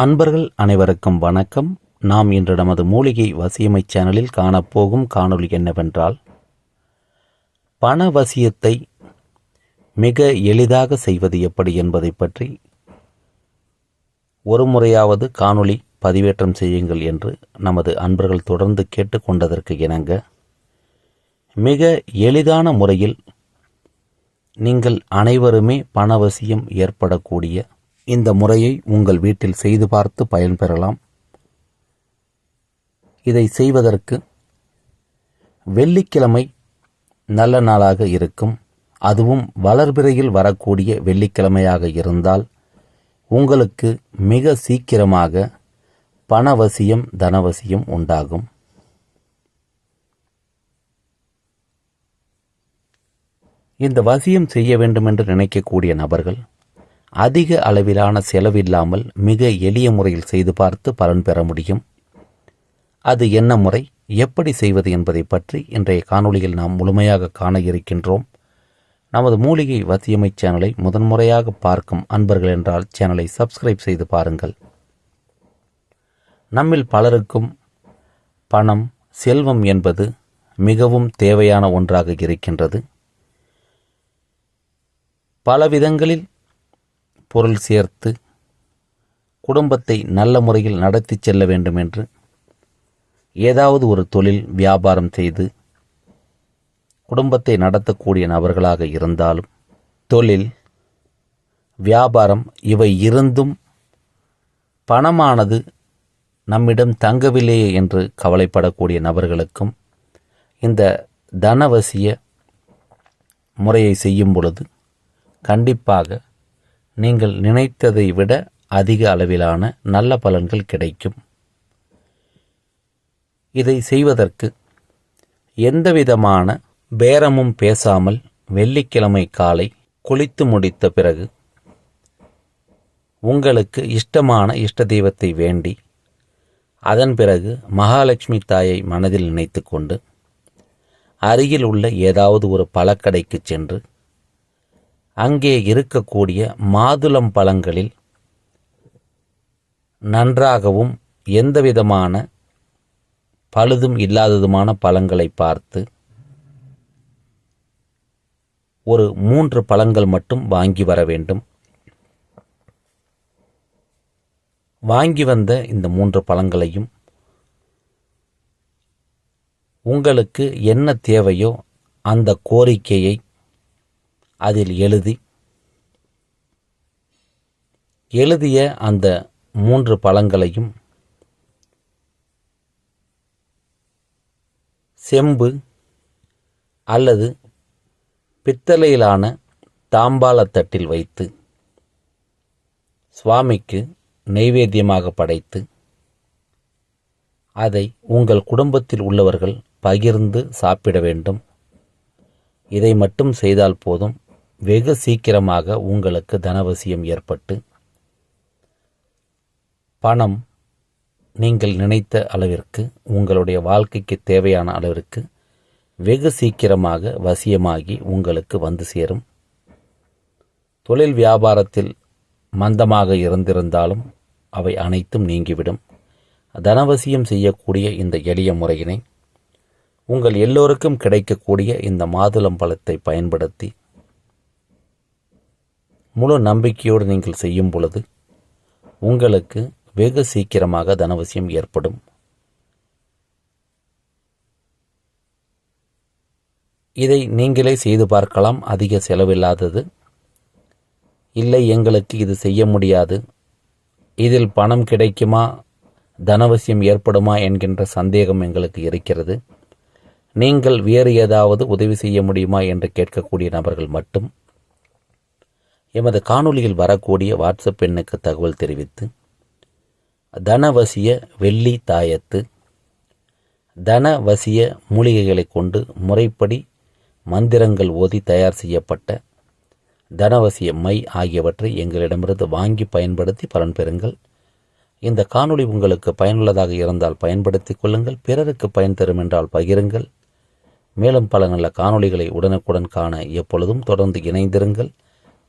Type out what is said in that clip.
அன்பர்கள் அனைவருக்கும் வணக்கம். நாம் இன்று நமது மூலிகை வசியமை சேனலில் காணப்போகும் காணொளி என்னவென்றால் பண வசியத்தை மிக எளிதாக செய்வது எப்படி என்பதை பற்றி ஒரு முறையாவது காணொளி பதிவேற்றம் செய்யுங்கள் என்று நமது அன்பர்கள் தொடர்ந்து கேட்டுக்கொண்டதற்கு இணங்க மிக எளிதான முறையில் நீங்கள் அனைவருமே பணவசியம் ஏற்படக்கூடிய இந்த முறையை உங்கள் வீட்டில் செய்து பார்த்து பயன்பெறலாம் இதை செய்வதற்கு வெள்ளிக்கிழமை நல்ல நாளாக இருக்கும். அதுவும் வளர்பிறையில் வரக்கூடிய வெள்ளிக்கிழமையாக இருந்தால் உங்களுக்கு மிக சீக்கிரமாக பணவசியம் தனவசியம் உண்டாகும். இந்த வசியம் செய்ய வேண்டும் என்று நினைக்கக்கூடிய நபர்கள் அதிக அளவிலான செலவில்லாமல் மிக எளிய முறையில் செய்து பார்த்து பலன் பெற முடியும். அது என்ன முறை? எப்படி செய்வது என்பதை பற்றி இன்றைய காணொளியில் நாம் முழுமையாக காண இருக்கின்றோம். நமது மூலிகை வசியமை சேனலை முதன்முறையாக பார்க்கும் அன்பர்கள் என்றால் சேனலை சப்ஸ்கிரைப் செய்து பாருங்கள். நம்மில் பலருக்கும் பணம் செல்வம் என்பது மிகவும் தேவையான ஒன்றாக இருக்கின்றது. பல விதங்களில் பொருள் சேர்த்து குடும்பத்தை நல்ல முறையில் நடத்தி செல்ல வேண்டும் என்று ஏதாவது ஒரு தொழில் வியாபாரம் செய்து குடும்பத்தை நடத்தக்கூடிய நபர்களாக இருந்தாலும் தொழில் வியாபாரம் இவை இருந்தும் பணமானது நம்மிடம் தங்கவில்லையே என்று கவலைப்படக்கூடிய நபர்களுக்கும் இந்த தனவசிய முறையை செய்யும் பொழுது கண்டிப்பாக நீங்கள் நினைத்ததை விட அதிக அளவிலான நல்ல பலன்கள் கிடைக்கும். இதை செய்வதற்கு எந்தவிதமான பேரமும் பேசாமல் வெள்ளிக்கிழமை காலை குளித்து முடித்த பிறகு உங்களுக்கு இஷ்டமான இஷ்ட தெய்வத்தை வேண்டி அதன் பிறகு மகாலட்சுமி தாயை மனதில் நினைத்து கொண்டு அருகில் உள்ள ஏதாவது ஒரு பழக்கடைக்கு சென்று அங்கே இருக்கக்கூடிய மாதுளம் பழங்களில் நன்றாகவும் எந்தவிதமான பழுதும் இல்லாததுமான பழங்களை பார்த்து ஒரு மூன்று பழங்கள் மட்டும் வாங்கி வர வேண்டும். வாங்கி வந்த இந்த மூன்று பழங்களையும் உங்களுக்கு என்ன தேவையோ அந்த கோரிக்கையை அதில் எழுதி எழுதிய அந்த மூன்று பழங்களையும் செம்பு அல்லது பித்தளையிலான தாம்பாளத்தட்டில் வைத்து சுவாமிக்கு நெய்வேத்தியமாக படைத்து அதை உங்கள் குடும்பத்தில் உள்ளவர்கள் பகிர்ந்து சாப்பிட வேண்டும். இதை மட்டும் செய்தால் போதும். வெகு சீக்கிரமாக உங்களுக்கு தனவசியம் ஏற்பட்டு பணம் நீங்கள் நினைத்த அளவிற்கு உங்களுடைய வாழ்க்கைக்கு தேவையான அளவிற்கு வெகு சீக்கிரமாக வசியமாகி உங்களுக்கு வந்து சேரும். தொழில் வியாபாரத்தில் மந்தமாக இருந்திருந்தாலும் அவை அனைத்தும் நீங்கிவிடும். தனவசியம் செய்யக்கூடிய இந்த எளிய முறையினை உங்கள் எல்லோருக்கும் கிடைக்கக்கூடிய இந்த மாதுளம் பழத்தை பயன்படுத்தி முழு நம்பிக்கையோடு நீங்கள் செய்யும் பொழுது உங்களுக்கு வெகு சீக்கிரமாக தனவசியம் ஏற்படும். இதை நீங்களே செய்து பார்க்கலாம். அதிக செலவில்லாதது. இல்லை எங்களுக்கு இது செய்ய முடியாது. இதில் பணம் கிடைக்குமா? தனவசியம் ஏற்படுமா? என்கின்ற சந்தேகம் எங்களுக்கு இருக்கிறது. நீங்கள் வேறு ஏதாவது உதவி செய்ய முடியுமா? என்று கேட்கக்கூடிய நபர்கள் மட்டும் எமது காணொளியில் வரக்கூடிய வாட்ஸ்அப் எண்ணுக்கு தகவல் தெரிவித்து தனவசிய வெள்ளி தாயத்து தனவசிய மூலிகைகளை கொண்டு முறைப்படி மந்திரங்கள் ஓதி தயார் செய்யப்பட்ட தனவசிய மை ஆகியவற்றை எங்களிடமிருந்து வாங்கி பயன்படுத்தி பலன் பெறுங்கள். இந்த காணொளி உங்களுக்கு பயனுள்ளதாக இருந்தால் பயன்படுத்திக் கொள்ளுங்கள் பிறருக்கு பயன் தரும் என்றால் பகிருங்கள். மேலும் பல நல்ல காணொளிகளை உடனுக்குடன் காண எப்பொழுதும் தொடர்ந்து இணைந்திருங்கள்.